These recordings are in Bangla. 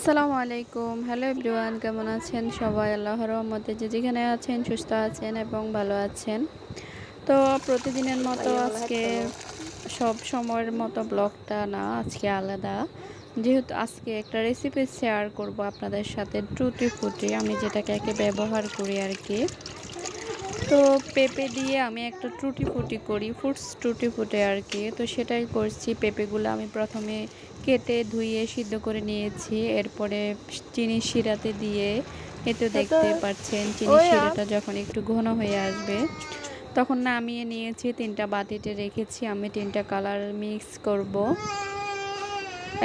আসসালামু আলাইকুম। হ্যালো এভরিওয়ান কেমন আছেন সবাই? আল্লাহ রহমতে যে যেখানে আছেন সুস্থ আছেন এবং ভালো আছেন। তো প্রতিদিনের মতো আজকে সব সময়ের মতো ব্লগটা না আজকে আলাদা। যেহেতু আজকে একটা রেসিপি শেয়ার করব আপনাদের সাথে টুটি ফুটি আমি যেটাকে একে ব্যবহার করি আর কি। তো পেঁপে দিয়ে আমি একটা টুটি ফুটি করি ফুটস টুটি ফুটে আর কি। তো সেটাই করছি পেঁপেগুলো আমি প্রথমে কেটে ধুয়ে সিদ্ধ করে নিয়েছি এরপরে চিনি শিরাতে দিয়ে এতে দেখতে পাচ্ছেন চিনি শিরাটা যখন একটু ঘন হয়ে আসবে তখন নামিয়ে নিয়েছি তিনটা বাতিতে রেখেছি আমি তিনটা কালার মিক্স করব।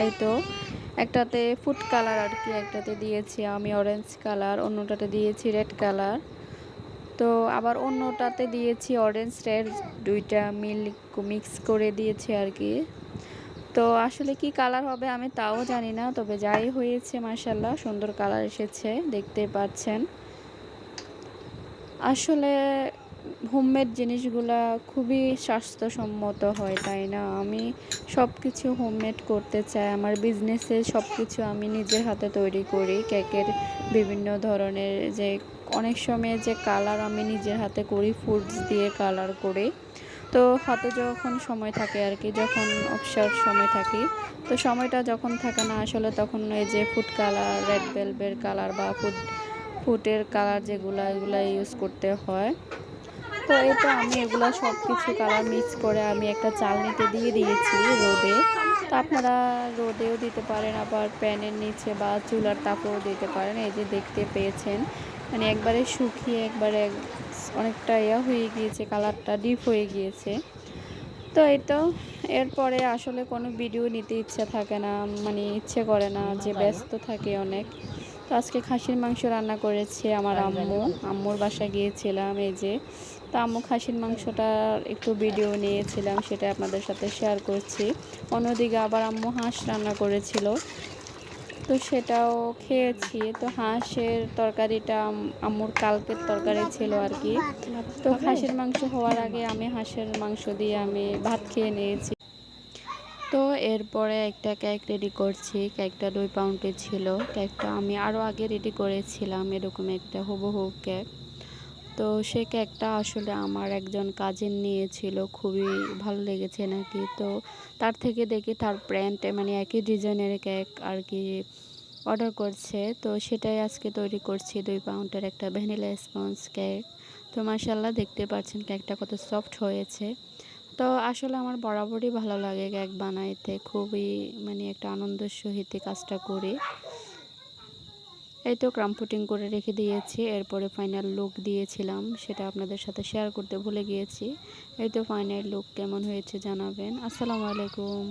এই তো একটাতে ফুড কালার আর কি একটাতে দিয়েছি আমি অরেঞ্জ কালার অন্যটাতে দিয়েছি রেড কালার। তো আবার অন্যটাতে দিয়েছি অরেঞ্জ রেড দুইটা মিল মিক্স করে দিয়েছি আর কি। তো আসলে কি কালার হবে আমি তাও জানি না, তবে যাই হয়েছে মার্শাল্লাহ সুন্দর কালার এসেছে, দেখতে পাচ্ছেন। আসলে হোমমেড জিনিসগুলা খুবই স্বাস্থ্যসম্মত হয়, তাই না? আমি সব কিছু হোমমেড করতে চাই। আমার বিজনেসে সব কিছু আমি নিজের হাতে তৈরি করি। কেকের বিভিন্ন ধরনের যে, অনেক সময় যে কালার আমি নিজের হাতে করি ফুডস দিয়ে কালার করে। তো হাতে যখন সময় থাকে আর কি, যখন অবসর সময় থাকি, তো সময়টা যখন থাকে না আসলে তখন এই যে ফুড কালার রেড বেলবের কালার বা ফুড ফুটের কালার যেগুলো, এগুলো ইউজ করতে হয়। তো এটা আমি এগুলো সব কিছু কালার মিক্স করে আমি একটা চালনিতে দিয়ে দিয়েছি রোদে। তো আপনারা রোদেও দিতে পারেন, আবার প্যানের নিচে বা চুলার তাপেও দিতে পারেন। এই যে দেখতে পেয়েছেন মানে একবারে শুকিয়ে একবারে অনেকটা ইয়া হয়ে গিয়েছে, কালারটা ডিপ হয়ে গিয়েছে। তো এই তো, এরপরে আসলে কোনো ভিডিও নিতে ইচ্ছে থাকে না মানে ইচ্ছে করে না যে ব্যস্ত থাকে অনেক। তো আজকে খাসির মাংস রান্না করেছে আমার আম্মু। আম্মুর বাসায় গিয়েছিলাম এই যে। তো আম্মু খাসির মাংসটার একটু ভিডিও নিয়েছিলাম সেটা আপনাদের সাথে শেয়ার করছি। অন্যদিকে আবার আম্মু হাঁস রান্না করেছিল। তো সেটাও খেয়েছি। তো হাঁসের তরকারিটা আম্মুর কালকের তরকারি ছিল আর কি। তো খাসির মাংস হওয়ার আগে আমি হাঁসের মাংস দিয়ে আমি ভাত খেয়ে নিয়েছি। তো এরপরে একটা কেক রেডি করছি। কেকটা দুই পাউন্ডের ছিল। কেকটা আমি আরও আগে রেডি করেছিলাম, এরকম একটা হুবহু কেক তো সে কেকটা আসলে আমার একজন কাজিন নিয়েছিল, খুবই ভালো লেগেছে নাকি? তো তার থেকে দেখি তার ব্র্যান্ডে মানে একই ডিজাইনের কেক আর কি অর্ডার করছে। তো সেটাই আজকে তৈরি করছি, দুই পাউন্ডের একটা ভ্যানিলা স্পঞ্জ কেক তো মাসাল্লাহ দেখতে পাচ্ছেন কেকটা কত সফট হয়েছে। তো আসলে আমার বরাবরই ভালো লাগে কেক বানাইতে। খুবই মানে একটা আনন্দের সহিত কাজটা করি। এই তো ক্রামপুটিং করে রেখে দিয়েছি, এরপরে ফাইনাল লুক দিয়েছিলাম, সেটা আপনাদের সাথে শেয়ার করতে ভুলে গিয়েছি। এই তো ফাইনাল লুক কেমন হয়েছে জানাবেন। আসসালামু আলাইকুম।